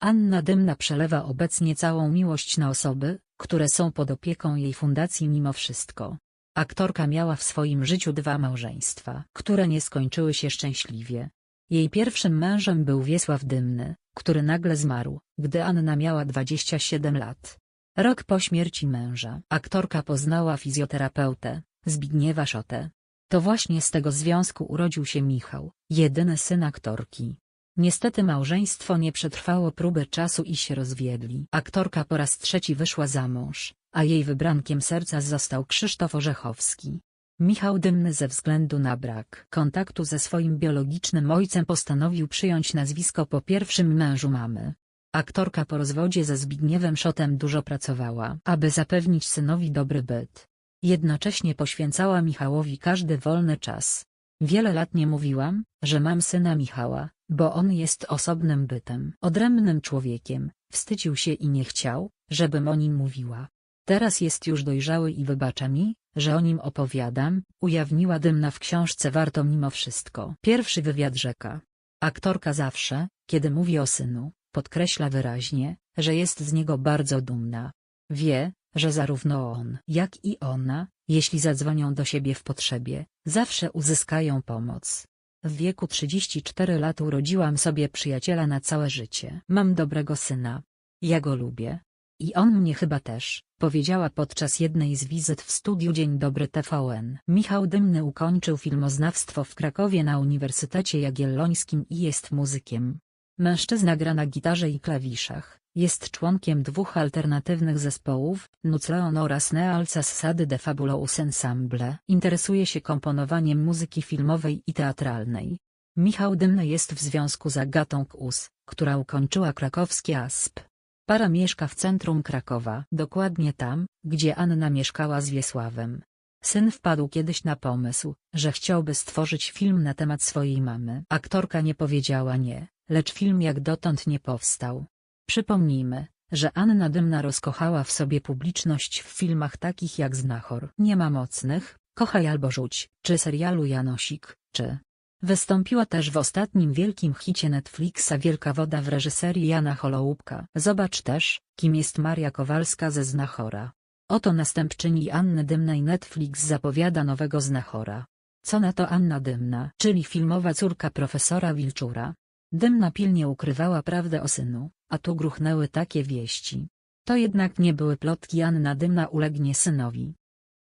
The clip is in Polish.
Anna Dymna przelewa obecnie całą miłość na osoby, które są pod opieką jej fundacji mimo wszystko. Aktorka miała w swoim życiu dwa małżeństwa, które nie skończyły się szczęśliwie. Jej pierwszym mężem był Wiesław Dymny, który nagle zmarł, gdy Anna miała 27 lat. Rok po śmierci męża aktorka poznała fizjoterapeutę, Zbigniewa Szotę. To właśnie z tego związku urodził się Michał, jedyny syn aktorki. Niestety małżeństwo nie przetrwało próby czasu i się rozwiedli. Aktorka po raz trzeci wyszła za mąż, a jej wybrankiem serca został Krzysztof Orzechowski. Michał Dymny ze względu na brak kontaktu ze swoim biologicznym ojcem postanowił przyjąć nazwisko po pierwszym mężu mamy. Aktorka po rozwodzie ze Zbigniewem Szotem dużo pracowała, aby zapewnić synowi dobry byt. Jednocześnie poświęcała Michałowi każdy wolny czas. Wiele lat nie mówiłam, że mam syna Michała, bo on jest osobnym bytem, odrębnym człowiekiem, wstydził się i nie chciał, żebym o nim mówiła. Teraz jest już dojrzały i wybacza mi, że o nim opowiadam, ujawniła Dymna w książce Warto mimo wszystko. Pierwszy wywiad rzeka. Aktorka zawsze, kiedy mówi o synu, podkreśla wyraźnie, że jest z niego bardzo dumna. Wie, że zarówno on, jak i ona, jeśli zadzwonią do siebie w potrzebie, zawsze uzyskają pomoc. W wieku 34 lat urodziłam sobie przyjaciela na całe życie. Mam dobrego syna. Ja go lubię. I on mnie chyba też, powiedziała podczas jednej z wizyt w studiu Dzień Dobry TVN. Michał Dymny ukończył filmoznawstwo w Krakowie na Uniwersytecie Jagiellońskim i jest muzykiem. Mężczyzna gra na gitarze i klawiszach, jest członkiem dwóch alternatywnych zespołów, Nucleon oraz Nealcas Sady de Fabulous Ensemble. Interesuje się komponowaniem muzyki filmowej i teatralnej. Michał Dymny jest w związku z Agatą Kus, która ukończyła krakowski ASP. Para mieszka w centrum Krakowa, dokładnie tam, gdzie Anna mieszkała z Wiesławem. Syn wpadł kiedyś na pomysł, że chciałby stworzyć film na temat swojej mamy. Aktorka nie powiedziała nie, lecz film jak dotąd nie powstał. Przypomnijmy, że Anna Dymna rozkochała w sobie publiczność w filmach takich jak Znachor, Nie ma mocnych, Kochaj albo rzuć, czy serialu Janosik, czy... Wystąpiła też w ostatnim wielkim hicie Netflixa Wielka Woda w reżyserii Jana Holoubka. Zobacz też, kim jest Maria Kowalska ze Znachora. Oto następczyni Anny Dymnej Netflix zapowiada nowego Znachora. Co na to Anna Dymna, czyli filmowa córka profesora Wilczura. Dymna pilnie ukrywała prawdę o synu, a tu gruchnęły takie wieści. To jednak nie były plotki Anna Dymna ulegnie synowi.